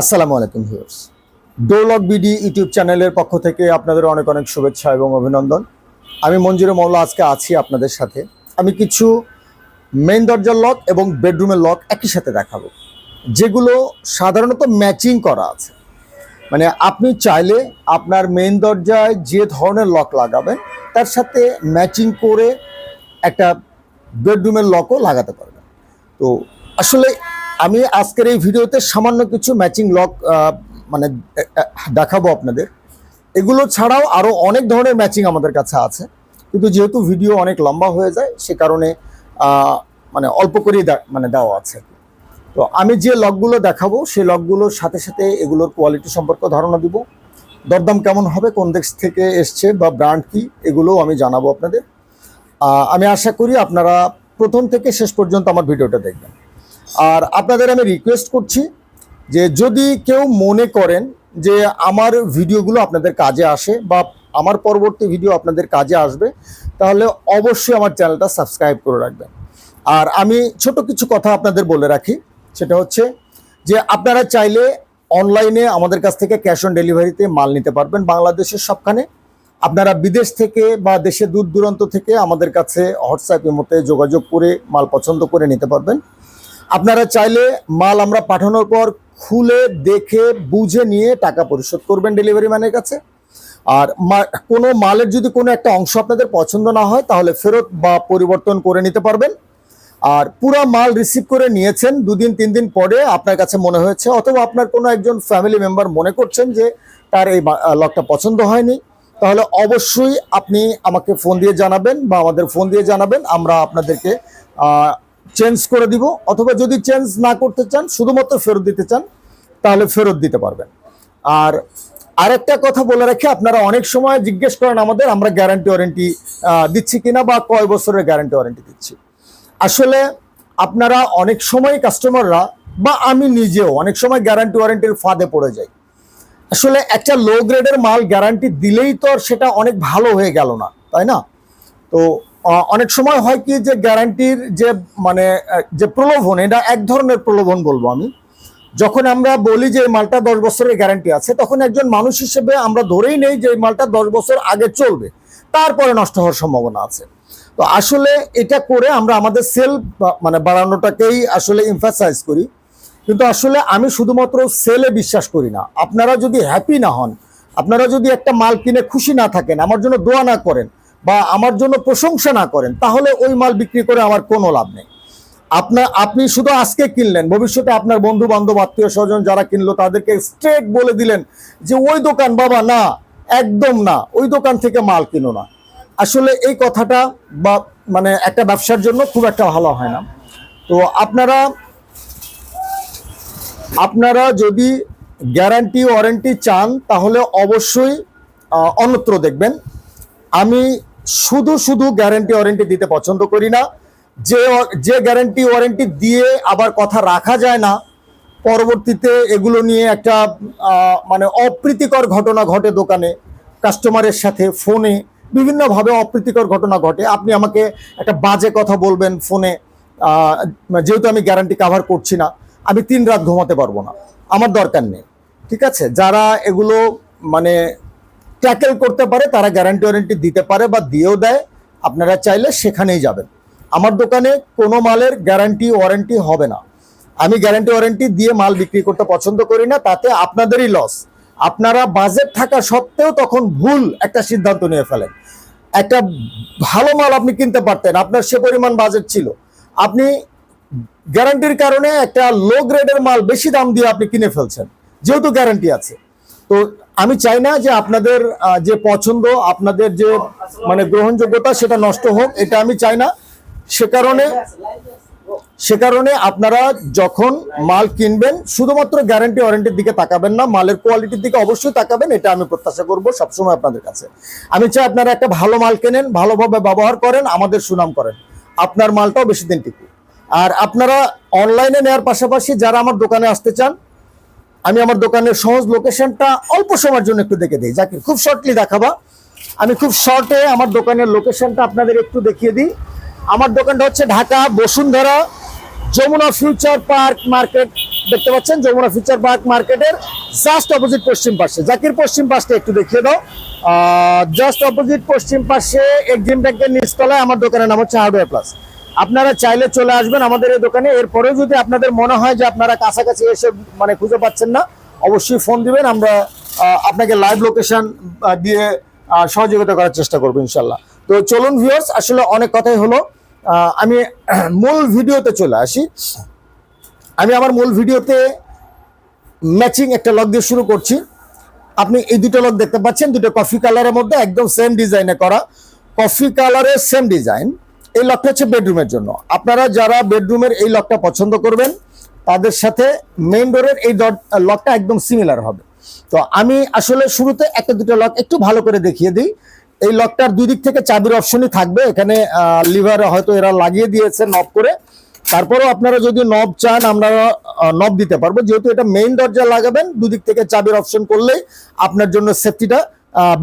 আসসালামু আলাইকুম viewers. ডোলক BD YouTube চ্যানেলের পক্ষ থেকে আপনাদের অনেক অনেক শুভেচ্ছা এবং অভিনন্দন। আমি মঞ্জুরে মৌলা, আজকে আছি আপনাদের সাথে। আমি কিছু মেইন দরজার লক এবং বেডরুমের লক একই সাথে দেখাবো। যেগুলো সাধারণত ম্যাচিং করা আছে। মানে আপনি চাইলে আপনার মেইন দরজায় যে ধরনের লক লাগাবেন, তার সাথে ম্যাচিং করে একটা বেডরুমের লকও লাগাতে পারবেন। তো আসলে আমি আজকের এই ভিডিওতে সামান্য কিছু ম্যাচিং লক মানে দেখাবো আপনাদের। এগুলো ছাড়াও আরও অনেক ধরনের ম্যাচিং আমাদের কাছে আছে। কিন্তু যেহেতু ভিডিও অনেক লম্বা হয়ে যায়, সে কারণে মানে অল্প করেই মানে দেওয়া আছে। তো আমি যে লকগুলো দেখাবো সেই লকগুলোর সাথে সাথে এগুলোর কোয়ালিটি সম্পর্কে ধারণা দিব। দরদাম কেমন হবে, কোন দেশ থেকে এসছে বা ব্র্যান্ড কি, এগুলোও আমি জানাব আপনাদের। আমি আশা করি আপনারা প্রথম থেকে শেষ পর্যন্ত আমার ভিডিওটা দেখবেন। আর আপনাদের আমি রিকোয়েস্ট করছি যে যদি কেউ মনে করেন যে আমার ভিডিওগুলো আপনাদের কাজে আসে বা আমার পরবর্তী ভিডিও আপনাদের কাজে আসবে, তাহলে অবশ্যই আমার চ্যানেলটা সাবস্ক্রাইব করে রাখবেন। আর আমি ছোট কিছু কথা আপনাদের বলে রাখি, সেটা হচ্ছে যে আপনারা চাইলে অনলাইনে আমাদের কাছ থেকে ক্যাশ অন ডেলিভারিতে মাল নিতে পারবেন, বাংলাদেশের সবখানে। আপনারা বিদেশ থেকে বা দেশে দূর দূরান্ত থেকে আমাদের কাছে হোয়াটসঅ্যাপ মতে যোগাযোগ করে মাল পছন্দ করে নিতে পারবেন। আপনারা চাইলে মাল আমরা পাঠানোর পর খুলে দেখে, বুঝে নিয়ে টাকা পরিশোধ করবেন ডেলিভারি ম্যানের কাছে। আর কোনো মালের যদি কোনো একটা অংশ আপনাদের পছন্দ না হয়, তাহলে ফেরত বা পরিবর্তন করে নিতে পারবেন। আর পুরো মাল রিসিভ করে নিয়েছেন, দুদিন, তিন দিন পরে আপনার কাছে মনে হয়েছে, অথবা আপনার কোনো একজন ফ্যামিলি মেম্বার মনে করছেন যে তার এই লকটা পছন্দ হয়নি, তাহলে অবশ্যই আপনি আমাকে ফোন দিয়ে জানাবেন বা আমাদের ফোন দিয়ে জানাবেন, আমরা আপনাদেরকে চেঞ্জ করে দিব, অথবা যদি চেঞ্জ না করতে চান, শুধুমাত্র ফেরত দিতে চান, তাহলে ফেরত দিতে পারবেন। আর আরেকটা কথা বলে রাখি, আপনারা অনেক সময় জিজ্ঞেস করেন আমাদের, আমরা গ্যারান্টি ওয়ারেন্টি দিচ্ছি কিনা বা কয় বছরের গ্যারান্টি ওয়ারেন্টি দিচ্ছি। আসলে আপনারা অনেক সময় কাস্টমাররা বা আমি নিজেও অনেক সময় গ্যারান্টি ওয়ারেন্টির ফাঁদে পড়ে যাই। আসলে একটা লো গ্রেডের মাল গ্যারান্টি দিলেই তো আর সেটা অনেক ভালো হয়ে গেল না, তাই না? তো অনেক সময় হয় কি যে গ্যারান্টির যে মানে যে প্রলোভন, এটা এক ধরনের প্রলোভন বলব আমি। যখন আমরা বলি যে এই মালটা দশ বছরের গ্যারান্টি আছে, তখন একজন মানুষ হিসেবে আমরা ধরেই নেই যে এই মালটা দশ বছর আগে চলবে। তারপরে নষ্ট হওয়ার সম্ভাবনা আছে। তো আসলে এটা করে আমরা আমাদের সেল মানে বাড়ানোটাকেই আসলে ইমফাসাইজ করি। কিন্তু আসলে আমি শুধুমাত্র সেলে বিশ্বাস করি না। আপনারা যদি হ্যাপি না হন, আপনারা যদি একটা মাল কিনে খুশি না থাকেন, আমার জন্য দোয়া না করেন বা আমার জন্য প্রশংসা না করেন, তাহলে ওই মাল বিক্রি করে আমার কোনো লাভ নেই। আপনার, আপনি শুধু আজকে কিনলেন, ভবিষ্যতে আপনার বন্ধু বান্ধব আত্মীয় স্বজন যারা কিনলো, তাদেরকে স্ট্রেট বলে দিলেন যে, ওই দোকান বাবা, না, একদম না, ওই দোকান থেকে মাল কিনো না। আসলে এই কথাটা বা মানে একটা ব্যবসার জন্য খুব একটা ভালো হয় না। তো আপনারা আপনারা যদি গ্যারান্টি ওয়ারেন্টি চান, তাহলে অবশ্যই অন্যত্র দেখবেন। আমি শুধু শুধু গ্যারান্টি ওয়ারেন্টি দিতে পছন্দ করি না। যে যে গ্যারান্টি ওয়ারেন্টি দিয়ে আবার কথা রাখা যায় না, পরবর্তীতে এগুলো নিয়ে একটা মানে অপ্রীতিকর ঘটনা ঘটে দোকানে কাস্টমারের সাথে ফোনে বিভিন্নভাবে অপ্রীতিকর ঘটনা ঘটে। আপনি আমাকে একটা বাজে কথা বলবেন ফোনে যেহেতু আমি গ্যারান্টি কাভার করছি না, আমি তিন রাত ঘুমাতে পারব না। আমার দরকার নেই, ঠিক আছে? যারা এগুলো মানে ট্যাকেল করতে পারে, তারা গ্যারান্টি ওয়ারেন্টি দিতে পারে বা দিয়েও দেয়, আপনারা চাইলে সেখানেই যাবেন। আমার দোকানে কোনো মালের গ্যারান্টি ওয়ারেন্টি হবে না। আমি গ্যারান্টি ওয়ারেন্টি দিয়ে মাল বিক্রি করতে পছন্দ করি না, তাতে আপনাদেরই লস আপনারা বাজেট থাকা সত্ত্বেও তখন ভুল একটা সিদ্ধান্ত নিয়ে ফেলেন। একটা ভালো মাল আপনি কিনতে পারতেন, আপনার সে পরিমাণ বাজেট ছিল। আপনি গ্যারান্টির কারণে একটা লো গ্রেডের মাল বেশি দাম দিয়ে আপনি কিনে ফেলছেন, যেহেতু গ্যারান্টি আছে। তো আমি চাই না যে আপনাদের যে পছন্দ, আপনাদের যে মানে গ্রহণযোগ্যতা সেটা নষ্ট হোক, এটা আমি চাই না। সে কারণে সে কারণে আপনারা যখন মাল কিনবেন, শুধুমাত্র গ্যারান্টি ওয়ারেন্টির দিকে তাকাবেন না, মালের কোয়ালিটির দিকে অবশ্যই তাকাবেন, এটা আমি প্রত্যাশা করব সবসময় আপনাদের কাছে। আমি চাই আপনারা একটা ভালো মাল কেনেন, ভালোভাবে ব্যবহার করেন, আমাদের সুনাম করেন। আপনার মালটাও বেশি দিন টিকুক। আর আপনারা অনলাইনে নেওয়ার পাশাপাশি যারা আমার দোকানে আসতে চান আমি আমার দোকানের সহজ লোকেশনটা অল্প সময়ের জন্য একটু দেখে দিই। যাকে খুব শর্টলি দেখাবা। আমি খুব শর্টে আমার দোকানের লোকেশনটা আপনাদের একটু দেখিয়ে দিই। আমার দোকানটা হচ্ছে Dhaka Bashundhara Jamuna Future Park market দেখতে পাচ্ছেন যমুনা ফিউচার পার্ক মার্কেটের জাস্ট অপোজিট পশ্চিম পাশে। জাকির, পশ্চিম পাশটা একটু দেখিয়ে দাও। জাস্ট অপোজিট পশ্চিম পাশে এক্সিম ব্যাংকের নিচতলায় আমার দোকানের নাম হচ্ছে হার্ডওয়্যার প্লাস আপনারা চাইলে চলে আসবেন আমাদের এই দোকানে। এরপরেও যদি আপনাদের মনে হয় যে আপনারা কাছাকাছি এসে মানে খুঁজে পাচ্ছেন না, অবশ্যই ফোন দিবেন। আমরা আপনাকে লাইভ লোকেশন দিয়ে সহযোগিতা করার চেষ্টা করব ইনশাল্লাহ। তো চলুন ভিউয়ার্স আসলে অনেক কথাই হলো। আমি মূল ভিডিওতে চলে আসি। আমি আমার মূল ভিডিওতে ম্যাচিং একটা লক দিয়ে শুরু করছি। আপনি এই দুটো লক দেখতে পাচ্ছেন, দুটো কফি কালারের মধ্যে একদম সেম ডিজাইনে করা। কফি কালারের সেম ডিজাইন এই লকটা হচ্ছে বেডরুমের জন্য। আপনারা যারা বেডরুমের এই লকটা পছন্দ করবেন, তাদের সাথে মেইন ডোরের এই লকটা একদম সিমিলার হবে। তো আমি আসলে শুরুতে একটা দুটো লক একটু ভালো করে দেখিয়ে দিই। এই লকটার দুই দিক থেকে চাবির অপশনই থাকবে। এখানে লিভার হয়তো এরা লাগিয়ে দিয়েছে নব করে। তারপরেও আপনারা যদি নব চান, আমরা নব দিতে পারব। যেহেতু এটা মেইন দরজা লাগাবেন, দুদিক থেকে চাবির অপশন করলেই আপনার জন্য সেফটিটা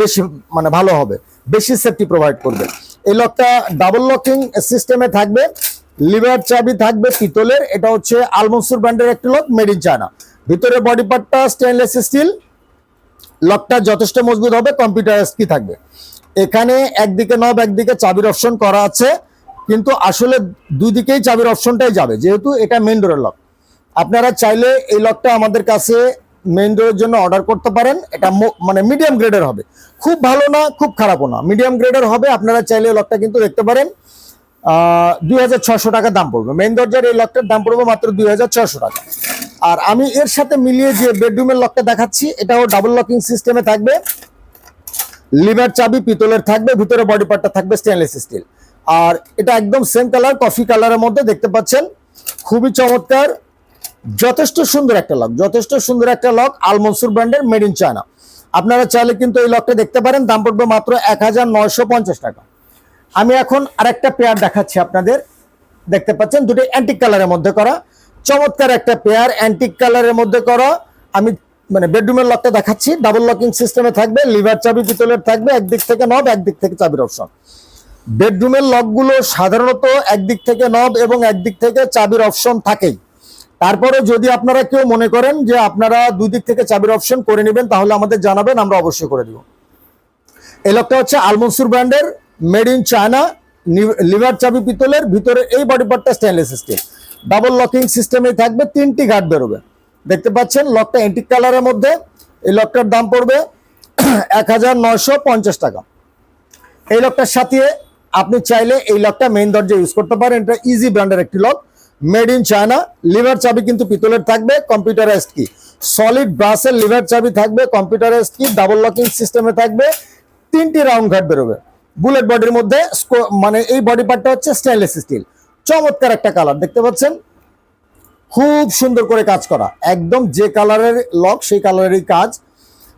বেশি মানে ভালো হবে। বেশি সেফটি প্রোভাইড করবে। এই লকটা ডাবল লকিং সিস্টেমে থাকবে লিভার চাবি থাকবে পিতলের, এটা হচ্ছে আলমনসুর ব্র্যান্ডের একটি লক মেড ইন চায়না ভিতরে বডি পার্টটা স্টেনলেস স্টিল লকটা যথেষ্ট মজবুত হবে কম্পিউটার কি থাকবে। এখানে একদিকে নব একদিকে চাবির অপশন করা আছে, কিন্তু আসলে দুই দিকেই চাবির অপশনটাই যাবে, যেহেতু এটা মেন ডোরের লক আপনারা চাইলে এই লকটা আমাদের কাছে মেন ডোরের জন্য অর্ডার করতে পারেন। এটা মানে মিডিয়াম গ্রেডের হবে। খুব ভালো না, খুব খারাপও না। মিডিয়াম গ্রেডের হবে, আপনারা চাইলে লকটা কিন্তু দেখতে পারেন। দুই টাকা দাম পড়বে। মেন দরজার এই লকটার দাম পড়বে মাত্র দুই টাকা। আর আমি এর সাথে মিলিয়ে যে বেডরুমের লকটা দেখাচ্ছি, এটাও ডাবল লকিং সিস্টেমে থাকবে। লিভার চাবি পিতলের থাকবে, ভিতরে বডি পার্টটা থাকবে স্টেনলেস স্টিল আর এটা একদম সেম কালার কফি কালারের মধ্যে দেখতে পাচ্ছেন। খুবই চমৎকার। যথেষ্ট সুন্দর একটা লক যথেষ্ট সুন্দর একটা লক আলমনসুর ব্র্যান্ডের মেড ইন চায়না আপনারা চাইলে কিন্তু এই লকটা দেখতে পারেন, দাম পড়বে মাত্র এক হাজার নয়শো পঞ্চাশ টাকা। আমি এখন আরেকটা পেয়ার দেখাচ্ছি আপনাদের। দেখতে পাচ্ছেন, দুটো অ্যান্টিক কালারের মধ্যে করা। চমৎকার একটা পেয়ার অ্যান্টিক কালারের মধ্যে করা। আমি মানে বেডরুমের লকটা দেখাচ্ছি। ডাবল লকিং সিস্টেমে থাকবে লিভার চাবি পিতলের থাকবে, একদিক থেকে নব একদিক থেকে চাবির অপশন বেডরুমের লকগুলো সাধারণত একদিক থেকে নব এবং একদিক থেকে চাবির অপশন থাকেই। তারপরে যদি আপনারা কেউ মনে করেন যে আপনারা দুই দিক থেকে চাবির অপশন করে নেবেন, তাহলে আমাদের জানাবেন, আমরা অবশ্যই করে দিব। এই লকটা হচ্ছে আলমনসুর ব্র্যান্ডের মেড ইন চায়না লিভার চাবি পিতলের, ভিতরে এই বডি পার্টটা স্টেনলেস স্টিল ডাবল লকিং সিস্টেমে থাকবে, তিনটি ঘাট বেরোবে। দেখতে পাচ্ছেন লকটা এন্টিক কালারের মধ্যে, এই লকটার দাম পড়বে এক হাজার নয়শো পঞ্চাশ টাকা। এই লকটার সাথে আপনি চাইলে এই লকটা মেইন দরজা ইউজ করতে পারেন, এটা ইজি ব্র্যান্ডের একটি lock made in China, lever চাবি কিন্তু পিতলের থাকবে, কম্পিউটারাইজড কি? সলিড ব্রাসের লিভার চাবি থাকবে, কম্পিউটারাইজড কি? ডাবল লকিং সিস্টেমে থাকবে, তিনটি রাউন্ড ঘাট বেরোবে। বুলেট বডির মধ্যে মানে এই বডি পার্টটা হচ্ছে স্টেনলেস স্টিল। চমৎকার একটা কালার, দেখতে পাচ্ছেন? খুব সুন্দর করে কাজ করা। একদম যে কালারের লক, সেই কালারেরই কাজ।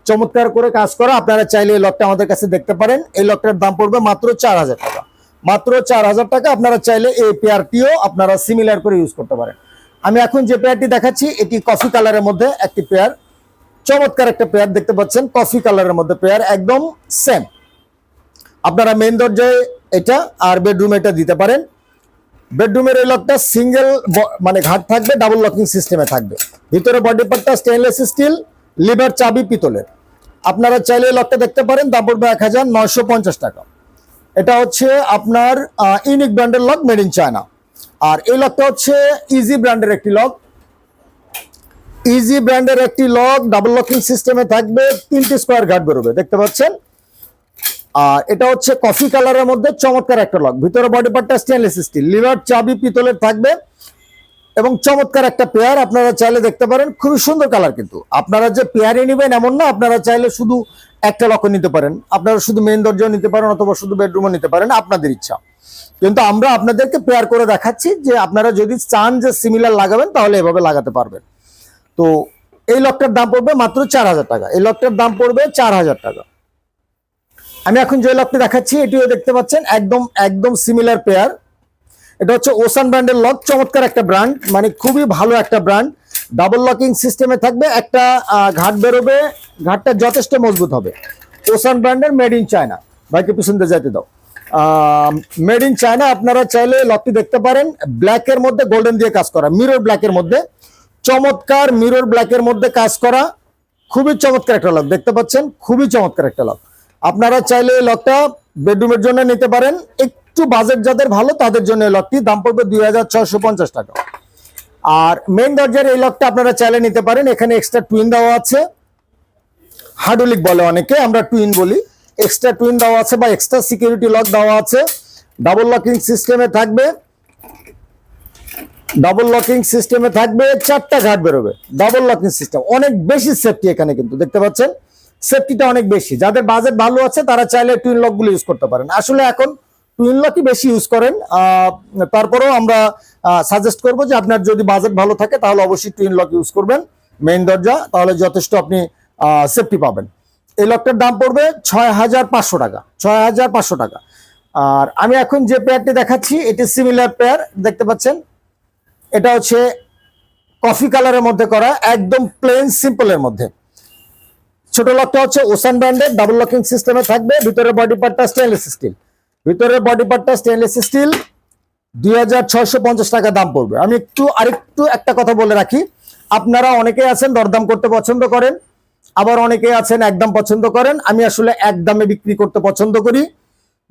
চমৎকার করে কাজ করা। আপনারা চাইলে এই লকটা আমাদের কাছে দেখতে পারেন। এই লকটার দাম পড়বে মাত্র চার হাজার টাকা। মাত্র চার হাজার টাকা আপনারা চাইলে এই পেয়ারটিও আপনারা সিমিলার করে ইউজ করতে পারেন। আমি এখন যে পেয়ারটি দেখাচ্ছি, এটি কফি কালারের মধ্যে একটি পেয়ার। চমৎকার একটা পেয়ার দেখতে পাচ্ছেন কফি কালারের মধ্যে পেয়ার, একদম সেম আপনারা মেন দরজায় এটা আর বেডরুমে এটা দিতে পারেন। বেডরুমের এই লকটা সিঙ্গেল মানে ঘাট থাকবে ডাবল লকিং সিস্টেমে থাকবে। ভিতরে বডি পার্টটা স্টেনলেস স্টিল লিভার চাবি পিতলের। আপনারা চাইলে লকটা দেখতে পারেন, দাম পড়বে এক হাজার নয়শো পঞ্চাশ টাকা। এটা হচ্ছে আপনার ইউনিক ব্র্যান্ডের লক মেড ইন চায়না আর এই লকটা হচ্ছে ইজি ব্র্যান্ডের একটি লক ইজি ব্র্যান্ডের একটি লক ডাবল লকিং সিস্টেমে থাকবে, তিনটি স্কোয়ার ঘাট বেরোবে, দেখতে পাচ্ছেন? আর এটা হচ্ছে কফি কালারের মধ্যে চমৎকার একটা লক ভিতরে বডি পার্টটা স্টেনলেস স্টিল লিভার চাবি, পিতলের থাকবে। এবং চমৎকার একটা পেয়ার আপনারা চাইলে দেখতে পারেন, খুবই সুন্দর কালার কিন্তু। আপনারা যে পেয়ারে নেবেন এমন না, আপনারা চাইলে শুধু একটা লক নিতে পারেন। আপনারা শুধু মেন দরজাও নিতে পারেন অথবা শুধু বেডরুমও নিতে পারেন, আপনাদের ইচ্ছা। কিন্তু আমরা আপনাদেরকে পেয়ার করে দেখাচ্ছি যে আপনারা যদি চান যে সিমিলার লাগাবেন, তাহলে এভাবে লাগাতে পারবেন। তো এই লকটার দাম পড়বে মাত্র চার হাজার টাকা। এই লকটার দাম পড়বে চার হাজার টাকা। আমি এখন যে লকটি দেখাচ্ছি, এটিও দেখতে পাচ্ছেন, একদম একদম সিমিলার পেয়ার এটা হচ্ছে ওসান ব্র্যান্ডের লক চমৎকার একটা ব্র্যান্ড মানে খুবই ভালো একটা ব্র্যান্ড ডাবল লকিং সিস্টেমে থাকবে, একটা ঘাট বেরোবে, ঘাটটা যথেষ্ট মজবুত হবে। ওসান ব্র্যান্ডের মেড ইন চায়না ভাইকে দিয়ে যেতে দাও। মেড ইন চায়না আপনারা চাইলে লকটি দেখতে পারেন। ব্ল্যাকের মধ্যে গোল্ডেন দিয়ে কাজ করা। মিরর ব্ল্যাকের মধ্যে। চমৎকার মিরর ব্ল্যাকের মধ্যে কাজ করা। খুবই চমৎকার একটা লক দেখতে পাচ্ছেন? খুবই চমৎকার একটা লক আপনারা চাইলে এই লকটা বেডরুমের জন্য নিতে পারেন। একটু বাজেট যাদের ভালো, তাদের জন্য এই লকটি দাম পড়বে দুই হাজার ছয়শো পঞ্চাশ টাকা। আর মেইন দরজার এই লকটা আপনারা চাইলে নিতে পারেন। এখানে এক্সট্রা টুইন দেওয়া আছে। হার্ডোলিক বলে অনেকে, আমরা টুইন বলি। এক্সট্রা টুইন দেওয়া আছে বা এক্সট্রা সিকিউরিটি লক দেওয়া আছে। ডাবল লকিং সিস্টেমে থাকবে। ডাবল লকিং সিস্টেমে থাকবে, চারটা ঘাট বেরোবে। ডাবল লকিং সিস্টেম অনেক বেশি সেফটি এখানে কিন্তু, দেখতে পাচ্ছেন? সেফটিটা অনেক বেশি। যাদের বাজেট ভালো আছে, তারা চাইলে টুইন লকগুলো ইউজ করতে পারেন। আসলে এখন টুইন লকই বেশি ইউজ করেন। তারপরেও আমরা সাজেস্ট করব যে আপনার যদি বাজেট ভালো থাকে, তাহলে অবশ্যই টুইন লক ইউজ করবেন মেইন দরজা, তাহলে যথেষ্ট আপনি সেফটি পাবেন। এই লকটার দাম পড়বে ছয় হাজার পাঁচশো টাকা ছয় হাজার পাঁচশো টাকা। আর আমি এখন যে পেয়ারটি দেখাচ্ছি, এটি সিমিলার পেয়ার দেখতে পাচ্ছেন? এটা হচ্ছে কফি কালারের মধ্যে করা, একদম প্লেন সিম্পলের মধ্যে। ছোট লকটা হচ্ছে ওসান ব্র্যান্ডের ডাবল লকিং সিস্টেমে থাকবে ভিতরে বডি পার্টটা স্টেনলেস স্টিল ভিতরের বডি পার্টটা স্টেনলেস স্টিল দু হাজার ছয়শো পঞ্চাশ টাকা দাম পড়বে। আমি একটু আরেকটু একটা কথা বলে রাখি। আপনারা অনেকেই আছেন দরদাম করতে পছন্দ করেন, আবার অনেকেই আছেন একদম পছন্দ করেন। আমি আসলে একদমে বিক্রি করতে পছন্দ করি।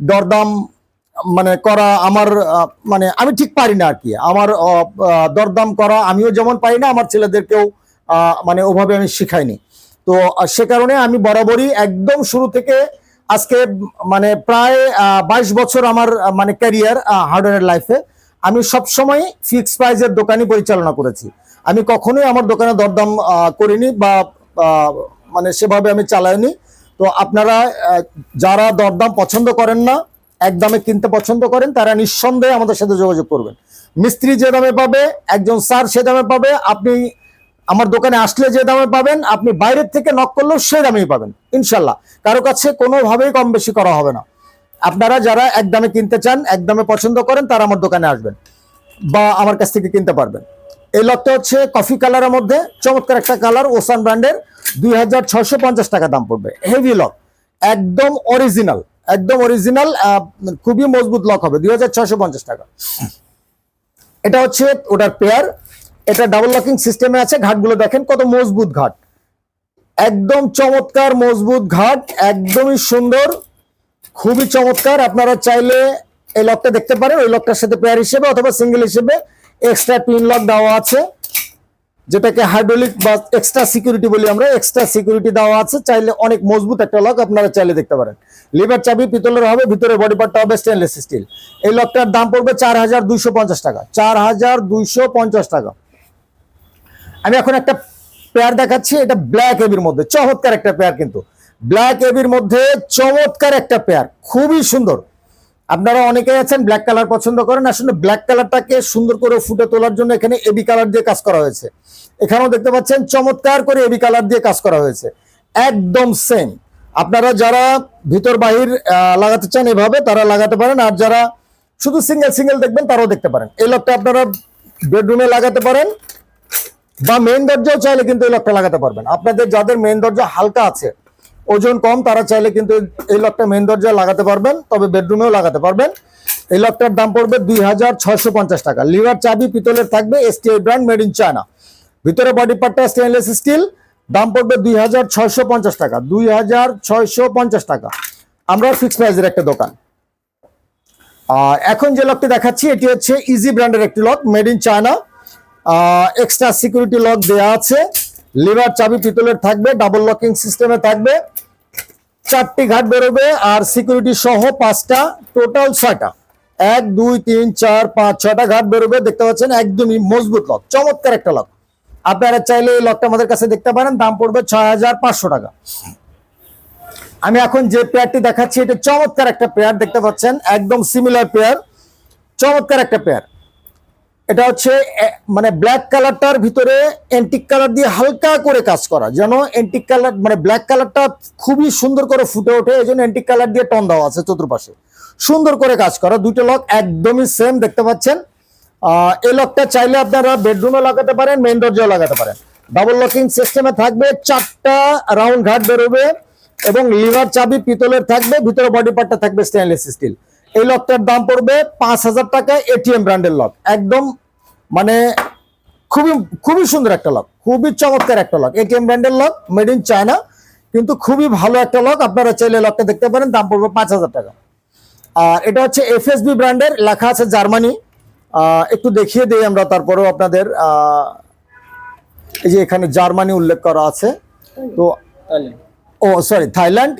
দরদাম মানে করা আমার মানে আমি ঠিক পারি না আর কি। আমার দরদাম করা আমিও যেমন পারি না, আমার ছেলেদেরকেও মানে ওভাবে আমি শিখাইনি। তো সে কারণে আমি বরাবরই একদম শুরু থেকে আজকে মানে প্রায় বাইশ বছর আমার মানে ক্যারিয়ার হার্ডওয়্যার লাইফে আমি সবসময় ফিক্স প্রাইজের দোকানই পরিচালনা করেছি। আমি কখনোই আমার দোকানে দরদাম করিনি বা মানে সেভাবে আমি চালাইনি। তো আপনারা যারা দরদাম পছন্দ করেন না একদমে কিনতে পছন্দ করেন, তারা নিঃসন্দেহে আমাদের সাথে যোগাযোগ করবেন। মিস্ত্রি যে দামে পাবে, একজন স্যার সে দামে পাবে, আপনি আমার দোকানে আসলে যে দামে পাবেন, আপনি বাইরের থেকে নক করলেও সে দামেই পাবেন, ইনশাল্লাহ। কারও কাছে কোনোভাবেই কম বেশি করা হবে না। আপনারা যারা একদমে কিনতে চান একদমে পছন্দ করেন, তারা আমার দোকানে আসবেন বা আমার কাছ থেকে কিনতে পারবেন। এই লকটা হচ্ছে কফি কালারের মধ্যে, চমৎকার একটা কালার ওসান ব্র্যান্ডের দুই হাজার ছয়শো পঞ্চাশ টাকা দাম পড়বে। হেভি লক একদম অরিজিনাল একদম অরিজিনাল খুবই মজবুত লক হবে, দুই হাজার ছয়শো পঞ্চাশ টাকা। এটা হচ্ছে ওটার পেয়ার এটা ডাবল লকিং সিস্টেমে আছে, ঘাটগুলো দেখেন কত মজবুত ঘাট। একদম চমৎকার মজবুত ঘাট, একদমই সুন্দর, খুবই চমৎকার। আপনারা চাইলে এই লকটা দেখতে পারেন, ওই লকটার সাথে পেয়ার হিসেবে অথবা সিঙ্গেল হিসেবে এক্সট্রা পিন লক দেওয়া আছে। যেটাকে হাইড্রোলিক বা এক্সট্রা সিকিউরিটি বলি আমরা এক্সট্রা সিকিউরিটি দেওয়া আছে। চাইলে অনেক মজবুত একটা লক আপনারা চাইলে দেখতে পারেন। লিভার চাবি পিতলের হবে, ভিতরে বডি পার্টটা হবে স্টেনলেস স্টিল এই লকটার দাম পড়বে চার হাজার দুইশো পঞ্চাশ টাকা, চার হাজার দুইশো পঞ্চাশ টাকা। আমি এখন একটা পেয়ার দেখাচ্ছি, এটা ব্ল্যাক এবির মধ্যে, চমৎকার একটা পেয়ার কিন্তু। ব্ল্যাক এবির মধ্যে চমৎকার একটা পেয়ার খুবই সুন্দর। আপনারা অনেকেই আছেন ব্ল্যাক কালার পছন্দ করেন, আসলে ব্ল্যাক কালারটাকে সুন্দর করে ফুটে তোলার জন্য এখানে এবি কালার দিয়ে কাজ করা হয়েছে। এখানেও দেখতে পাচ্ছেন চমৎকার করে এবি কালার দিয়ে কাজ করা হয়েছে। একদম সেম আপনারা যারা ভিতর বাহির লাগাতে চান এভাবে, তারা লাগাতে পারেন। আর যারা শুধু সিঙ্গেল সিঙ্গেল দেখবেন, তারাও দেখতে পারেন। এই লকটা আপনারা বেডরুমে লাগাতে পারেন। বা মেইন দরজাও চাইলে কিন্তু এই লকটা লাগাতে পারবেন। আপনাদের যাদের মেন দরজা হালকা আছে, ওজন কম, তারা চাইলে কিন্তু এই লকটা মেন দরজা লাগাতে পারবেন, তবে বেডরুমেও লাগাতে পারবেন। এই লকটার দাম পড়বে দুই হাজার ছয়শো পঞ্চাশ টাকা। লিভার চাবি পিতলের থাকবে STI brand made in China ভিতরে বডি পার্টটা স্টেনলেস স্টিল দাম পড়বে দুই হাজার ছয়শো পঞ্চাশ টাকা। দুই হাজার ছয়শো পঞ্চাশ টাকা। আমরা ফিক্স প্রাইজের একটা দোকান। এখন যে লকটি দেখাচ্ছি, এটি হচ্ছে ইজি ব্র্যান্ডের একটি lock made in China extra security lock দেওয়া আছে। লিভার চাবি পিতলের থাকবে ডাবল লকিং সিস্টেমে থাকবে। চারটি ঘাট বেরোবে আর সিকিউরিটি সহ পাঁচটা টোটাল ছয়টা। এক, দুই, তিন, চার, পাঁচ, ছয়টা ঘাট বেরোবে, দেখতে পাচ্ছেন, একদমই মজবুত লক চমৎকার একটা লক আপনারা চাইলে এই লকটা আমাদের কাছে দেখতে পারেন, দাম পড়বে ছয় হাজার পাঁচশো টাকা। আমি এখন যে পেয়ারটি দেখাচ্ছি, এটা চমৎকার একটা পেয়ার দেখতে পাচ্ছেন, একদম সিমিলার পেয়ার চমৎকার একটা পেয়ার এটা হচ্ছে মানে ব্ল্যাক কালারটার ভিতরে এন্টিক কালার দিয়ে হালকা করে কাজ করা, যেন এন্টিক কালার মানে ব্ল্যাক কালারটা খুবই সুন্দর করে ফুটে ওঠে, এই জন্য এন্টিক কালার দিয়ে টন দেওয়া আছে চতুর্পাশে। সুন্দর করে কাজ করা, দুটো লক একদমই সেম দেখতে পাচ্ছেন। এই লকটা চাইলে আপনারা বেডরুমে লাগাতে পারেন মেইন দরজাও লাগাতে পারেন। ডাবল লকিং সিস্টেমে থাকবে, চারটা রাউন্ড ঘাট বেরোবে এবং লিভার চাবি, পিতলের থাকবে, ভিতরে বডি পার্টটা থাকবে স্টেনলেস স্টিল এই লকটার দাম পড়বে পাঁচ হাজার টাকা এটিএম ব্র্যান্ডের লক। একদম মানে খুবই খুবই সুন্দর একটা লক খুবই চমৎকার একটা লক। এটিএম ব্র্যান্ডের লক মেড ইন চায়না কিন্তু খুবই ভালো একটা লক। আপনারা চাইলে লকটা দেখতে পারেন দাম পড়বে পাঁচ হাজার টাকা। আর এটা হচ্ছে এফএসবি ব্র্যান্ডের লেখা আছে জার্মানি। আহ, একটু দেখিয়ে দিই আমরা তারপরেও আপনাদের আহ, এই যে এখানে জার্মানি উল্লেখ করা আছে। তো ও সরি থাইল্যান্ড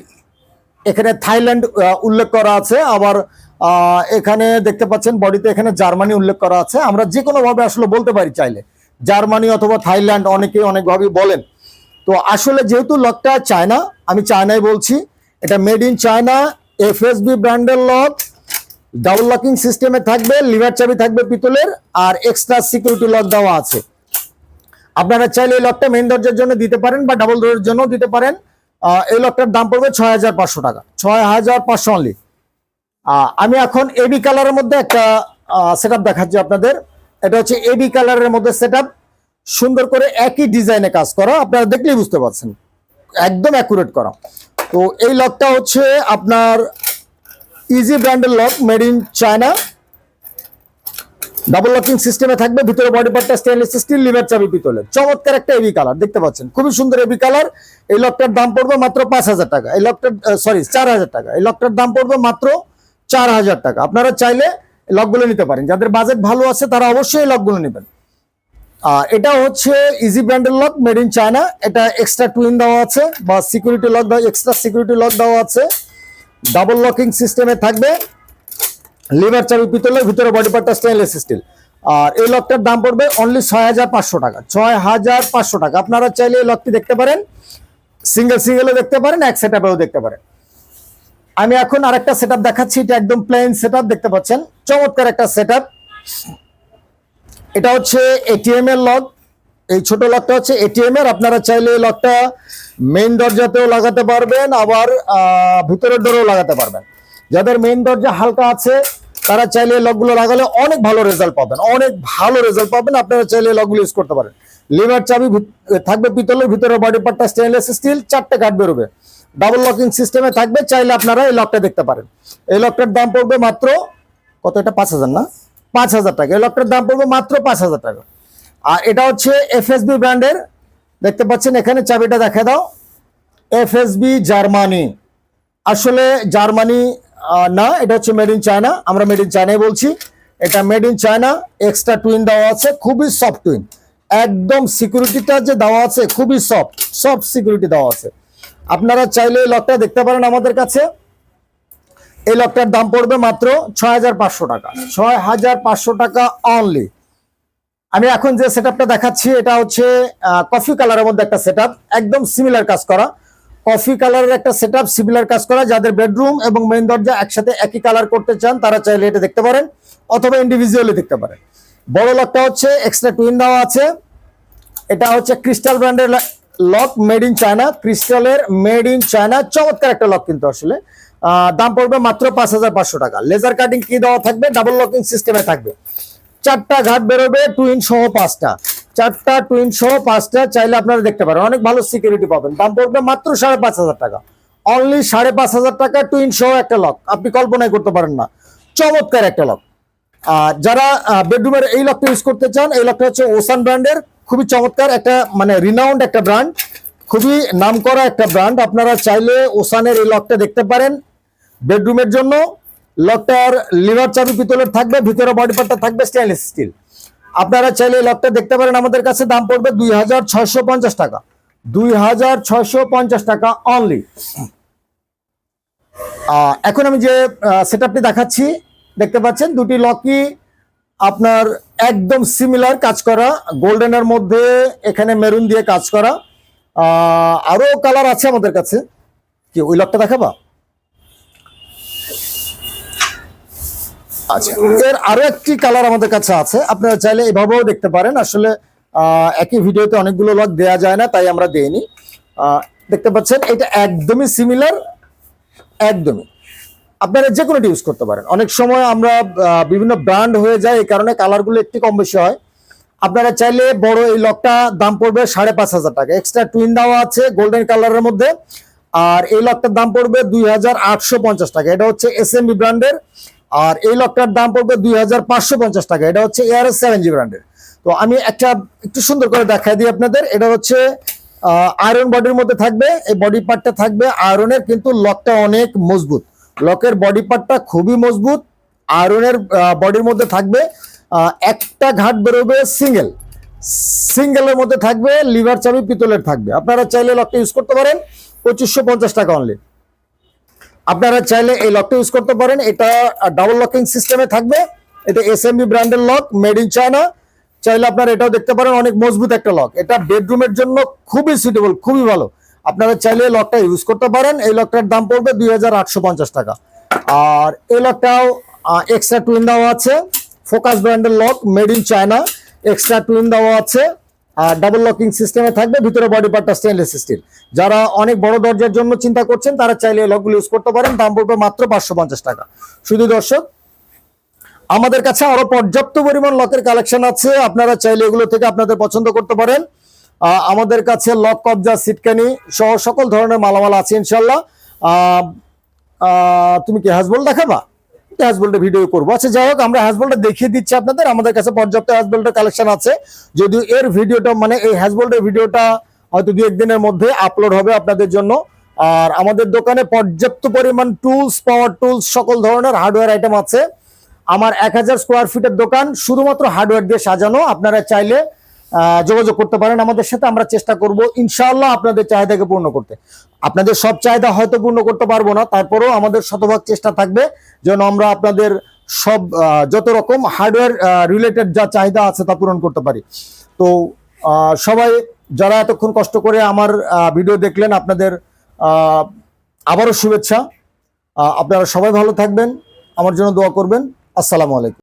এখানে থাইল্যান্ড উল্লেখ করা আছে। আবার এখানে দেখতে পাচ্ছেন বডিতে এখানে জার্মানি উল্লেখ করা আছে। আমরা যে কোনো ভাবে আসলে বলতে পারি চাইলে। জার্মানি অথবা থাইল্যান্ড অনেকেই অনেকভাবেই বলেন। তো আসলে যেহেতু লকটা চায়না, আমি চায়নায় বলছি, এটা মেড ইন চায়না, এফএসবি ব্র্যান্ডের লক, ডাবল লকিং সিস্টেমে থাকবে, লিভার চাবি থাকবে পিতলের, আর এক্সট্রা সিকিউরিটি লক দেওয়া আছে। আপনারা চাইলে এই লকটা মেন দরজার জন্য দিতে পারেন বা ডাবল ডোরের জন্য দিতে পারেন। এই লকটার দাম পড়বে ছয় হাজার পাঁচশো টাকা। ছয় হাজার পাঁচশো অনলি আমি এখন এবি কালারের মধ্যে একটা সেট আপ দেখাচ্ছি আপনাদের। এটা হচ্ছে এবি কালারের মধ্যে সেট সুন্দর করে একই ডিজাইনে কাজ করা। আপনারা দেখলেই বুঝতে পারছেন। একদম অ্যাকুরেট করা। তো এই লকটা হচ্ছে আপনার ইজি ব্র্যান্ডের lock made in China double locking সিস্টেমে থাকবে, ভিতরে বডি পার্টটা স্টেনলেস স্টিল লিভার চাবি পিতলের। চমৎকার একটা এবি কালার দেখতে পাচ্ছেন? খুবই সুন্দর এবি কালার এই লকটার দাম পড়বে মাত্র পাঁচ হাজার টাকা। এই লকটার সরি চার হাজার টাকা। এই লকটার দাম পড়বে মাত্র চার হাজার টাকা। আপনারা চাইলে লকগুলো নিতে পারেন। যাদের বাজেট ভালো আছে, তারা অবশ্যই এই লকগুলো নেবেন। আর এটা হচ্ছে ইজি ব্র্যান্ডের লক মেড ইন চায়না এটা এক্সট্রা টুইন দেওয়া আছে, বা সিকিউরিটি লক দেওয়া এক্সট্রা সিকিউরিটি লক দেওয়া আছে। ডাবল লকিং সিস্টেমে থাকবে। লিভার চাবি পিতলের ভিতরে বডি পার্টটা স্টেনলেস স্টিল আর এই লকটার দাম পড়বে অনলি ছয় হাজার পাঁচশো টাকা। ছয় হাজার পাঁচশো টাকা। আপনারা চাইলে এই লকটি দেখতে পারেন। সিঙ্গেল সিঙ্গেলও দেখতে পারেন, এক সেট দেখতে পারেন। আমি এখন আরেকটা সেট দেখাচ্ছি, এটা একদম প্লেন সেট দেখতে পাচ্ছেন? চমৎকার একটা সেট এটা হচ্ছে এটিএম এর লক। এই ছোট লকটা হচ্ছে এটিএম এর আপনারা চাইলে এই লকটা মেইন দরজাতেও লাগাতে পারবেন, আবার ভিতরের ডোরেও লাগাতে পারবেন। যাদের মেইন দরজা হালকা আছে তারা চাইলে লকগুলো লাগালে অনেক ভালো রেজাল্ট পাবেন, অনেক ভালো রেজাল্ট পাবেন, আপনারা চাইলে লকগুলো ইউজ করতে পারেন। লিভার চাবি থাকবে পিতলের ভিতরে বডি পার্টটা স্টেনলেস স্টিল চারটে কাঠ বেরোবে। ডাবল লকিং সিস্টেমে থাকবে, চাইলে আপনারা এই লকটা দেখতে পারেন। এই লকটার দাম পড়বে মাত্র, কত এটা? পাঁচ হাজার না? পাঁচ হাজার টাকা। এই লকটার দাম পড়বে মাত্র পাঁচ হাজার টাকা। আর এটা হচ্ছে এফএসবি ব্র্যান্ডের, দেখতে পাচ্ছেন এখানে চাবিটা দেখা দাও। FSB Germany. আসলে জার্মানি না, এটা হচ্ছে মেড ইন চায়না আমরা মেড ইন চায়নাই বলছি। এটা made in China extra twin দেওয়া আছে, খুবই সফট টুইন একদম সিকিউরিটিটা যে দেওয়া আছে, খুবই সফট সফট সিকিউরিটি দেওয়া আছে। আপনারা চাইলে এই লকটা দেখতে পারেন আমাদের কাছে। এই লকটার দাম পড়বে মাত্র ছয় হাজার পাঁচশো টাকা। ছয় হাজার পাঁচশো টাকা অনলি আমি এখন যে সেটআপটা দেখাচ্ছি, এটা হচ্ছে কফি কালারের মধ্যে একটা সেটআপ একদম সিমিলার কাজ করা। কফি কালারের একটা সেটআপ সিমিলার কাজ করা, যাদের বেডরুম এবং মেইন দরজা একসাথে একই কালার করতে চান, তারা চাইলে এটা দেখতে পারেন অথবা ইন্ডিভিজুয়ালি দেখতে পারেন। বড় লকটা হচ্ছে এক্সট্রা টুইন দেওয়া আছে। এটা হচ্ছে ক্রিস্টাল ব্র্যান্ডের লক মেড ইন চায়না ক্রিস্টালের মেড ইন চায়না চমৎকার একটা লক কিন্তু আসলে। দাম পড়বে মাত্র পাঁচ হাজার পাঁচশো টাকা। লেজার কাটিং কি দেওয়া থাকবে? ডাবল লকিং সিস্টেমে থাকবে। চারটা ঘাট বেরোবে টুইন সহ পাঁচটা। চারটা টুইন সহ পাঁচটা চাইলে আপনারা দেখতে পারেন। অনেক ভালো সিকিউরিটি পাবেন। দাম পড়বে মাত্র সাড়ে পাঁচ হাজার টাকা। অনলি সাড়ে পাঁচ হাজার টাকা টুইন সহ একটা লক আপনি কল্পনাই করতে পারেন না। চমৎকার একটা লক যারা বেডরুমের এই লকটা ইউজ করতে চান, এই লকটা হচ্ছে ওসান ব্র্যান্ডের খুবই চমৎকার একটা মানে রিনাউন্ড একটা ব্র্যান্ড খুবই নামকরা একটা ব্র্যান্ড আপনারা চাইলে ওসানের এই লকটা দেখতে পারেন। বেডরুমের জন্য। লকটার লিভার চাবি পিতলের থাকবে, ভিতরে বডি পার্টটা থাকবে স্টেনলেস স্টিল আপনারা চাইলে লকটা দেখতে পারেন, আমাদের কাছে দাম পড়বে দুই হাজার ছয়শো পঞ্চাশ টাকা। দুই হাজার ছয়শো পঞ্চাশ টাকা অনলি এখন আমি যে সেটআপটি দেখাচ্ছি, দেখতে পাচ্ছেন, দুটি লকই আপনার একদম সিমিলার কাজ করা গোল্ডেনের মধ্যে এখানে মেরুন দিয়ে কাজ করা। আরও কালার আছে আমাদের কাছে। কি, ওই লকটা দেখাবা? আচ্ছা এর আরও একটি কালার আমাদের কাছে আছে। আপনারা চাইলে এভাবেও দেখতে পারেন। আসলে একই ভিডিওতে অনেকগুলো লক দেয়া যায় না, তাই আমরা দেইনি। দেখতে পাচ্ছেন, এটা একদমই সিমিলার একদমই। আপনারা যে কোনো ইউজ করতে পারেন। অনেক সময় আমরা বিভিন্ন ব্র্যান্ড হয়ে যায়, এই কারণে কালারগুলো একটু কম বেশি হয়। আপনারা চাইলে বড় এই লকটা দাম পড়বে সাড়ে পাঁচ হাজার টাকা। এক্সট্রা টুইন দেওয়া আছে গোল্ডেন কালারের মধ্যে। আর এই লকটার দাম পড়বে দুই হাজার আটশো পঞ্চাশ টাকা। এটা হচ্ছে এস এম ব্র্যান্ডের আর এই লকটার দাম পড়বে দুই হাজার পাঁচশো পঞ্চাশ টাকা। এটা হচ্ছে এআরএস সেভেন জি ব্র্যান্ডের তো আমি একটা একটু সুন্দর করে দেখাই দিই আপনাদের। এটা হচ্ছে আয়রন বডির মধ্যে থাকবে। এই বডি পার্টটা থাকবে আয়রনের কিন্তু লকটা অনেক মজবুত। লকের বডি পার্টটা খুবই মজবুত। আয়রনের বডির মধ্যে থাকবে একটা ঘাট বেরোবে সিঙ্গেল সিঙ্গেলের মধ্যে থাকবে লিভার চাবি, পিতলের থাকবে। আপনারা চাইলে লকটা ইউজ করতে পারেন। পঁচিশশো পঞ্চাশ টাকা অনলি আপনারা চাইলে এই লকটা ইউজ করতে পারেন। এটা ডাবল লকিং সিস্টেমে থাকবে। এটা এসএমবি ব্র্যান্ডের লক মেড ইন চায়না চাইলে আপনারা এটাও দেখতে পারেন, অনেক মজবুত একটা লক এটা বেডরুমের জন্য খুবই সুইটেবল খুবই ভালো। আপনারা চাইলে এই লকটা ইউজ করতে পারেন। এই লকটার দাম পড়বে দুই হাজার আটশো পঞ্চাশ টাকা। আর এই লকটাও এক্সট্রা টুইন দেওয়া আছে। ফোকাস ব্র্যান্ডের lock made in China extra twin দেওয়া আছে। ডাবল লকিং সিস্টেমে থাকবে, ভিতরে বডি পার্টটা স্টেনলেস স্টিল যারা অনেক বড় দরজার জন্য চিন্তা করছেন, তারা চাইলে লকগুলো ইউজ করতে পারেন। দাম পড়বে মাত্র পাঁচশো পঞ্চাশ টাকা। শুধু দর্শক, আমাদের কাছে আরও পর্যাপ্ত পরিমাণ লকের কালেকশন আছে। আপনারা চাইলে এগুলো থেকে আপনাদের পছন্দ করতে পারেন। আমাদের কাছে লক কবজা সিটকানি সহ সকল ধরনের মালামাল আছে ইনশাল্লাহ তুমি কি হ্যাজবল দেখাবা? হ্যাজবলটা ভিডিও করব। আচ্ছা যাই হোক, আমরা হ্যাজবলটা দেখিয়ে দিচ্ছি আপনাদের। আমাদের কাছে পর্যাপ্ত হ্যাজবলটার কালেকশন আছে। যদিও এর ভিডিওটা মানে এই হ্যাজবলটার ভিডিওটা হয়তো দু একদিনের মধ্যে আপলোড হবে আপনাদের জন্য। আর আমাদের দোকানে পর্যাপ্ত পরিমাণ টুলস পাওয়ার টুলস সকল ধরনের হার্ডওয়্যার আইটেম আছে। আমার এক হাজার স্কোয়ার ফিটের দোকান, শুধুমাত্র হার্ডওয়্যার দিয়ে সাজানো। আপনারা চাইলে যোগাযোগ করতে পারেন। আমাদের সাথে আমরা চেষ্টা করব ইনশাআল্লাহ আপনাদের চাহিদাকে পূর্ণ করতে। আপনাদের সব চাহিদা হয়তো পূর্ণ করতে পারব না, তারপরেও আমাদের শতভাগ চেষ্টা থাকবে যেন আমরা আপনাদের সব যত রকম হার্ডওয়্যার রিলেটেড যা চাহিদা আছে তা পূরণ করতে পারি। তো সবাই যারা এতক্ষণ কষ্ট করে আমার ভিডিও দেখলেন, আপনাদের আবারও শুভেচ্ছা। আপনারা সবাই ভালো থাকবেন। আমার জন্য দোয়া করবেন। আসসালামু আলাইকুম।